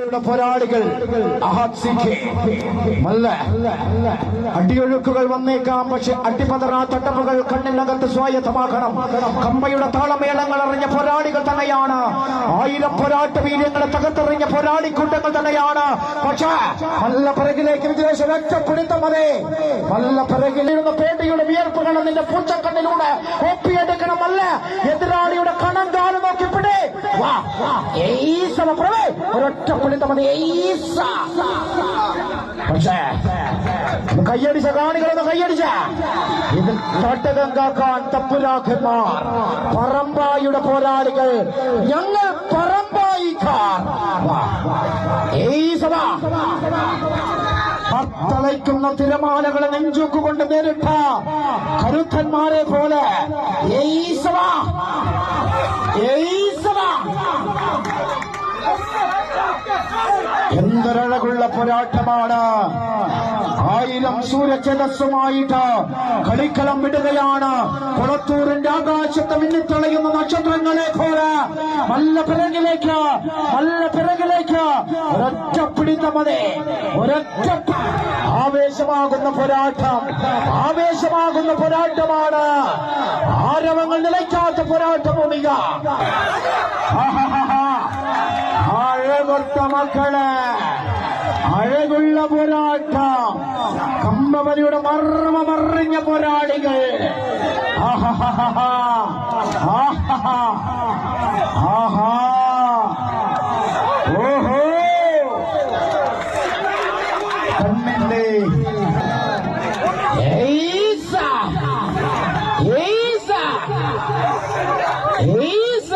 പോരാളികൾ അടിയൊഴുക്കുകൾ വന്നേക്കാം പക്ഷെ അടിപതറാ തട്ടപ്പുകൾ കണ്ണിനകത്ത് സ്വായത്തമാക്കണം കമ്പയുടെ താളമേളങ്ങൾ അറിഞ്ഞ പോരാളികൾ തന്നെയാണ്. ആയിരം പോരാട്ട വീര്യങ്ങളെ തകർത്തെറിഞ്ഞ പോരാളിക്കൂട്ടങ്ങൾ തന്നെയാണ്. പക്ഷേ നല്ല പിറകിലേക്ക് വിദേശ രക്ഷപ്പെടുത്തം അതെ. നല്ല പിറകിലിരുന്ന പേടിയുടെ വിയർപ്പുകൾ നിന്റെ പൂച്ചക്കണ്ണിലൂടെ ഒപ്പിയെടുക്കണമല്ല എതിരാളിയുടെ കണം കാലം ഏയ്സ പ്രവേ ഒരൊറ്റ പിടുത്തം മതി ഏയ്സ പക്ഷേ കയ്യടിച്ച കാണികളൊന്ന് കയ്യടിച്ച ഇത് തട്ടകങ്കാക്കാൻ തപ്പുരാഖന്മാർ പറമ്പായുടെ പോരാളികൾ ഞങ്ങൾ പറമ്പായിക്കാർ. ഏയ്സ വാ. തളയ്ക്കുന്ന തിരമാലകളെ നെഞ്ചുക്കുകൊണ്ട് നേരിട്ട കരുത്തന്മാരെ പോലെ ഏയ്സ വാ. ഏയ്സ എന്തൊരഴകുള്ള പോരാട്ടമാണ്? ആയിരം സൂര്യചേതസ്സുമായിട്ട് കളിക്കളം വിടുകയാണ്. കുളത്തൂരിന്റെ ആകാശത്ത് മിന്നിത്തളയുന്ന നക്ഷത്രങ്ങളെ പോലെ. നല്ല പിറകിലേക്ക് നല്ല പിറകിലേക്ക്. ഒരൊറ്റ പിടിത്തമതെ ഒരൊറ്റ ആവേശമാകുന്ന പോരാട്ടം. ആവേശമാകുന്ന പോരാട്ടമാണ്. ആരവങ്ങൾ നിലയ്ക്കാത്ത പോരാട്ടം ഒന്നിക கோர்த்த மக்களை അഴകുള്ള പോരാട്ടം കമ്പവലിയുടെ മർമ്മ മറിഞ്ഞ പോരാളികൾ ഓഹോ കണ്ണിന്റെ ഈസ ഈസ ഈസ